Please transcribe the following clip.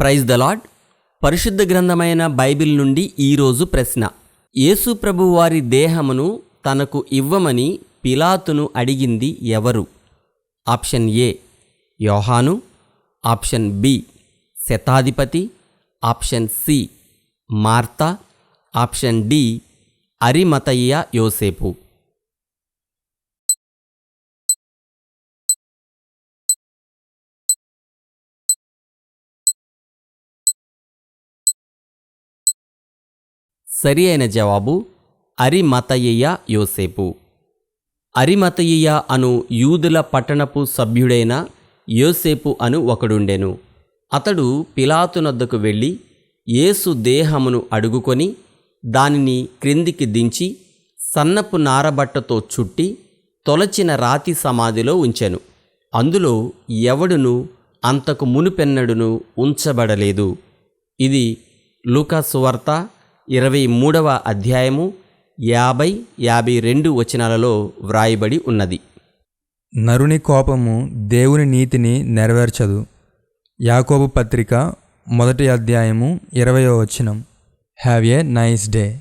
Praise the lord పరిశుద్ధ గ్రంథమైన Bible నుండి ఈరోజు ప్రశ్న. యేసు ప్రభు వారి దేహమును తనకు ఇవ్వమని పిలాతును అడిగింది ఎవరు? ఆప్షన్ ఏ యోహాను. ఆప్షన్ బి శతాధిపతి. Option C Martha. Option D అరిమతయ్య యోసేపు. సరి అయిన జవాబు అరిమతయ్య యోసేపు. అరిమతయ్య అను యూదుల పట్టణపు సభ్యుడైన యోసేపు అను ఒకడుండెను. అతడు పిలాతునొద్దకు వెళ్ళి యేసు దేహమును అడుగుకొని దానిని క్రిందికి దించి సన్నపు నారబట్టతో చుట్టి తొలచిన రాతి సమాధిలో ఉంచెను. అందులో ఎవడును అంతకు మునుపెన్నడును ఉంచబడలేదు. ఇది లూకా సువార్త ఇరవై మూడవ అధ్యాయము యాభై యాభై రెండు వచనాలలో వ్రాయబడి ఉన్నది. నరుని కోపము దేవుని నీతిని నెరవేర్చదు. యాకోబు పత్రిక మొదటి అధ్యాయము ఇరవయో వచనం. Have a nice day